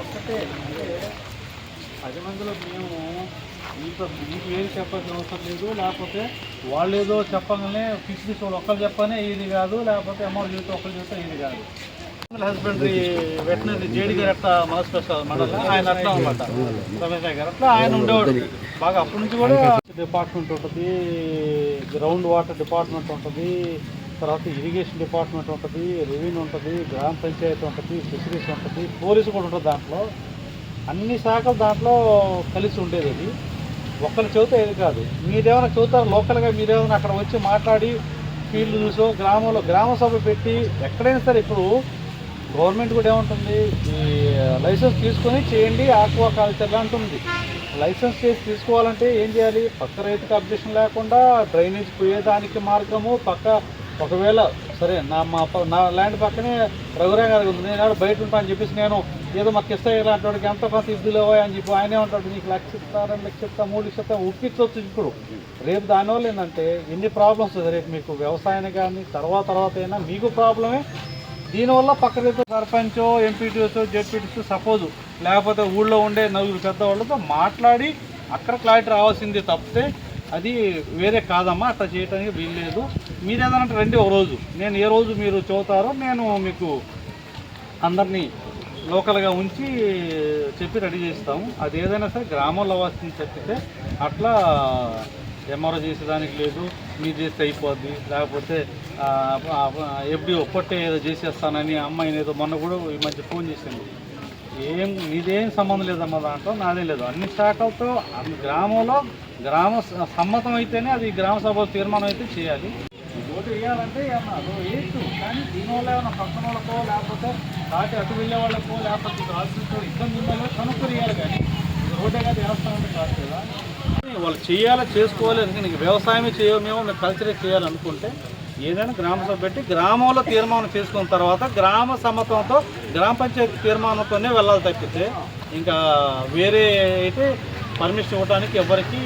ఒక్కటే అంటే పది మందిలో మేము మీకు మీకు ఏది చెప్పాల్సిన అవసరం లేదు లేకపోతే వాళ్ళు ఏదో చెప్పగానే ఫిక్స్ తీసుకోవాలి వాళ్ళు ఒక్కరు చెప్పనే ఇది కాదు లేకపోతే అమౌంట్ చెబితే ఒకరు చెబితే ఇది కాదు. హస్బెండరీ వెటనరీ జేడి గారు అట్లా మనస్పెషల్ మండలం ఆయన అట్లా అనమాట రమేష్ గారు అట్లా ఆయన ఉండేవాడు. బాగా అప్పటి నుంచి కూడా డిపార్ట్మెంట్ ఉంటుంది గ్రౌండ్ వాటర్ డిపార్ట్మెంట్ ఉంటుంది తర్వాత ఇరిగేషన్ డిపార్ట్మెంట్ ఉంటుంది రెవెన్యూ ఉంటుంది గ్రామ పంచాయతీ ఉంటుంది ఫిషరీస్ ఉంటుంది పోలీసు కూడా ఉంటుంది దాంట్లో. అన్ని శాఖలు దాంట్లో కలిసి ఉండేది అది. ఒక్కరి చెబితే ఏది కాదు. మీరేమైనా చెబుతారు లోకల్గా మీరేమైనా అక్కడ వచ్చి మాట్లాడి ఫీల్డ్ చూసో గ్రామంలో గ్రామ సభ పెట్టి ఎక్కడైనా సరే ఇప్పుడు గవర్నమెంట్ కూడా ఏముంటుంది ఈ లైసెన్స్ తీసుకొని చేయండి ఆక్వా కల్చర్ అంటుంది. లైసెన్స్ చేసి తీసుకోవాలంటే ఏం చేయాలి? పక్క రైతుకి అబ్జెక్షన్ లేకుండా డ్రైనేజ్ పోయేదానికి మార్గము పక్క ఒకవేళ సరే నా మా నా ల్యాండ్ పక్కనే రఘురా గారి ఉంది. నేను బయట ఉంటా అని చెప్పేసి నేను ఏదో మాకు ఇస్తా ఇలాంటి వాడికి ఎంత కొంత ఇద్దులో అని చెప్పి ఆయనే ఉంటాడు నీకు లక్ష ఇస్తా రెండు లక్ష ఇస్తా మూడు లక్ష ఇస్తా ఒప్పించవచ్చు ఇప్పుడు రేపు దానివల్ల ఏంటంటే ఎన్ని ప్రాబ్లమ్స్ రేపు మీకు వ్యవసాయాన్ని కానీ తర్వాత తర్వాత అయినా మీకు ప్రాబ్లమే దీనివల్ల పక్క రైతు సర్పంచో ఎంపీటీసో జెడ్పీటీస్ సపోజ్. లేకపోతే ఊళ్ళో ఉండే నలుగురు పెద్దవాళ్ళతో మాట్లాడి అక్కడ క్లారిటీ రావాల్సింది తప్పితే అది వేరే కాదమ్మా అట్లా చేయడానికి వీల్లేదు. మీరు ఏదైనా రండి ఒక రోజు నేను ఏ రోజు మీరు చదువుతారో నేను మీకు అందరినీ లోకల్గా ఉంచి చెప్పి రెడీ చేస్తాము. అది ఏదైనా సరే గ్రామంలో అవ్వాల్సింది చెప్పితే అట్లా ఎంఆర్ఓ చేసేదానికి లేదు మీరు చేస్తే అయిపోద్ది. లేకపోతే ఎప్పుడు ఒక్కటే ఏదో చేసేస్తానని అమ్మాయిని ఏదో మొన్న కూడా ఈ మధ్య ఫోన్ చేసింది. ఏం నీదేం సంబంధం లేదమ్మా దాంట్లో? నాదే లేదు. అన్ని శాఖలతో అన్ని గ్రామంలో గ్రామ సమ్మతం అయితేనే అది గ్రామ సభ తీర్మానం అయితే చేయాలి. ఓటు వేయాలంటే ఏమన్నా వేయచ్చు. కానీ దీనివల్ల ఏమైనా పక్కన వాళ్ళకో లేకపోతే దాటి అటు వెళ్ళే వాళ్ళకో లేకపోతే రాష్ట్రంతో ఇబ్బంది ఉండాలో కనుక్కొని వేయాలి కానీ వాళ్ళు చేయాలి చేసుకోవాలి అందుకే నీకు వ్యవసాయమే చేయమేమో మేము కల్చరే చేయాలనుకుంటే ఏదైనా గ్రామ సభ పెట్టి గ్రామంలో తీర్మానం చేసుకున్న తర్వాత గ్రామ సమ్మతంతో గ్రామ పంచాయతీ తీర్మానంతోనే వెళ్ళాలి తప్పితే ఇంకా వేరే అయితే పర్మిషన్ ఇవ్వడానికి ఎవరికి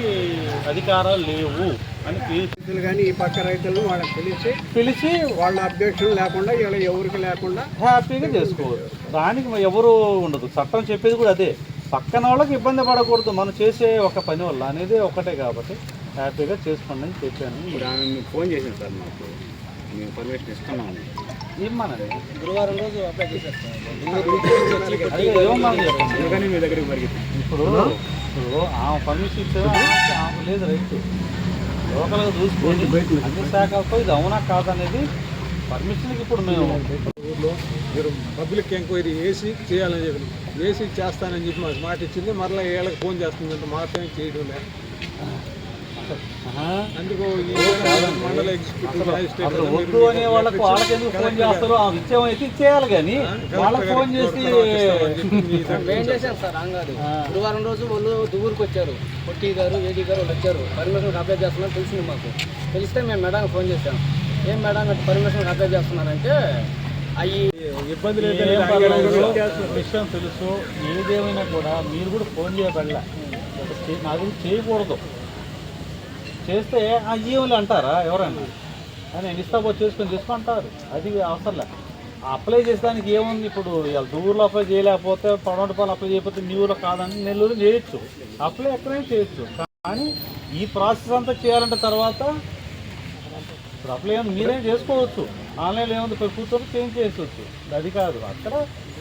అధికారాలు లేవు అని పి- రైతులు కానీ ఈ పక్క రైతులు వాళ్ళకి తెలిసి పిలిచి వాళ్ళ అబ్జెక్షన్ లేకుండా ఇలా ఎవరికి లేకుండా హ్యాపీగా చేసుకోవచ్చు. దానికి ఎవరు ఉండదు. చట్టం చెప్పేది కూడా అదే. పక్కన వాళ్ళకి ఇబ్బంది పడకూడదు. మనం చేసే ఒక పని వల్ల అనేది ఒకటే కాబట్టి హ్యాపీగా చేసుకోండి అని చెప్పాను. ఇప్పుడు ఆమె మీకు ఫోన్ చేసింది సార్ మాకు. మేము పర్మిషన్ ఇస్తున్నాము ఇమ్మనండి. గురువారం రోజు అప్లై ఇవ్వమని చెప్పండి. అందుకని మీ దగ్గరికి పరిగెత్తి. ఇప్పుడు ఇప్పుడు ఆమె పర్మిషన్ ఇచ్చారు. ఆమె- ఆమె లేదు రైతు లోకల్గా చూసుకోండి. అన్ని శాఖలతో ఇది అవునా కాదనేది పర్మిషన్కి ఇప్పుడు మేము ఊర్లో మీరు పబ్లిక్ ఎంక్వైరీ వేసి చేయాలని చెప్పి వేసి చేస్తానని చెప్పి మాకు మాట ఇచ్చింది. మరలా ఏళ్ళకి ఫోన్ చేస్తుందంటే మాత్రమే చేయడం లేదు. ఆహా. అందుకు ఈ మండల ఎగ్జిక్యూటివ్ మ్యాజిస్ట్రేట్ అసలు వద్దు అనే వాళ్ళకు వాళ్ళకి ఎందుకు ఫోన్ చేస్తారు ఆ ఇచ్చేమైతే ఇచ్చేయాలి కానీ వాళ్ళకి ఫోన్ చేసి ఏం చేశాం సార్? అంగారు ఆ. గురువారం రోజు వాళ్ళు దువ్వూరుకు వచ్చారు. పొట్టి గారు ఏడీ గారు వాళ్ళు వచ్చారు. పర్మిషన్ అప్లై చేస్తున్నారు తెలిసింది మాకు. తెలిస్తే మేము మేడం ఫోన్ చేశాం. ఏం మేడం అట్లా పర్మిషన్ అప్లై చేస్తున్నారంటే? అవి ఇబ్బంది ఏం లేదు పర్వాలేదు, విషయం తెలుసు. ఏదేమైనా కూడా మీరు కూడా ఫోన్ చేయబడలే. నాకు చేయకూడదు. చేస్తే ఆ ఈవెంలు అంటారా ఎవరైనా? అని నేను ఇస్తా పోయి చేసుకొని చేసుకుంటారు అది అవసరంలే అప్లై చేసేదానికి ఏముంది ఇప్పుడు? ఇవాళ దూరంలో అప్లై చేయలేకపోతే పడవటిపాలు అప్లై చేయకపోతే మీ ఊళ్ళో కాదని నెల్లూరు చేయొచ్చు. అప్లై ఎక్కడైనా చేయొచ్చు. కానీ ఈ ప్రాసెస్ అంతా చేయాలంటే తర్వాత ఇప్పుడు అప్లై ఏమి మీరేం చేసుకోవచ్చు? ఆన్లైన్లో ఏముంది? పోయి కూర్చొని చేంజ్ చేసుకోవచ్చు అది కాదు. అక్కడ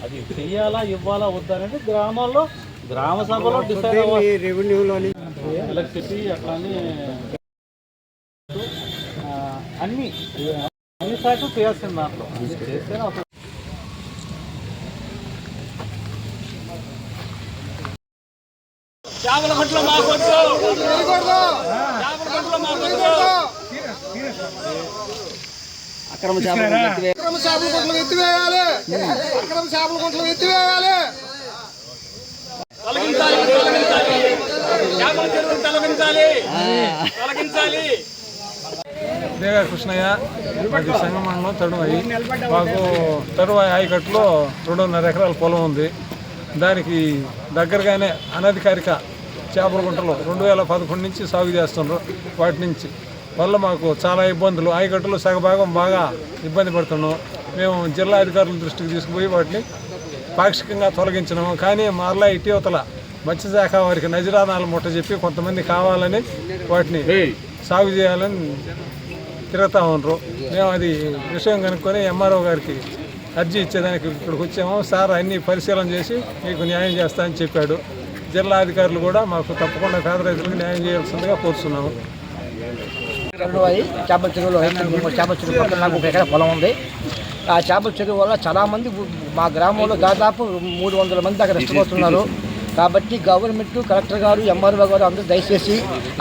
అది చెయ్యాలా ఇవ్వాలా వద్దా అనేది గ్రామాల్లో గ్రామ సభలో డిసైడ్ అవ్వాలి. రెవెన్యూలోని ఎలక్ట్రిసిటీ అట్లానే అన్ని అన్ని శాఖలు చేయాల్సింది దాంట్లో. చేస్తేనే అవుతుంది అక్రమ చేపలు అక్రమ చేపల గుంటలు ఎత్తివేయాలి. అక్రమ చేపల గుంటలు ఎత్తివేయాలి. దేగా కృష్ణయ్య మాది సంగం మండలం తడువాయి మాకు తడువాయి ఆయకట్టులో రెండున్నర ఎకరాల పొలం ఉంది. దానికి దగ్గరగానే అనధికారిక చేపల గుంటలు రెండు వేల పదకొండు నుంచి సాగు చేస్తున్నారు వాటి నుంచి వల్ల మాకు చాలా ఇబ్బందులు. ఆయకట్టులో సగభాగం బాగా ఇబ్బంది పడుతున్నాం. మేము జిల్లా అధికారుల దృష్టికి తీసుకుపోయి వాటిని పాక్షికంగా తొలగించినాము కానీ మరలా ఇటీవతల మత్స్యశాఖ వారికి నజరానాలు ముట్ట చెప్పి కొంతమంది కావాలని వాటిని సాగు చేయాలని తిరుగుతూ ఉండరు మేము అది విషయం కనుక్కొని ఎంఆర్ఓ గారికి అర్జీ ఇచ్చేదానికి ఇక్కడికి వచ్చాము. సార్ అన్ని పరిశీలన చేసి మీకు న్యాయం చేస్తా అని చెప్పాడు. జిల్లా అధికారులు కూడా మాకు తప్పకుండా పేద రైతులకు న్యాయం చేయాల్సిందిగా కోరుతున్నాము చెరువు చేపల చెరువులో చేపల చెరువు పక్కన నాకు ఒక ఎకరా పొలం ఉంది. ఆ చేపల చెరువు వల్ల చాలామంది మా గ్రామంలో దాదాపు మూడు వందల మంది అక్కడ నష్టపోతున్నారు. కాబట్టి గవర్నమెంట్ కలెక్టర్ గారు ఎంఆర్ఓ గారు అందరూ దయచేసి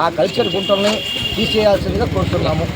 ఆ కల్చర్ గుంటల్ని తీసేయాల్సిందిగా కోరుతున్నాము.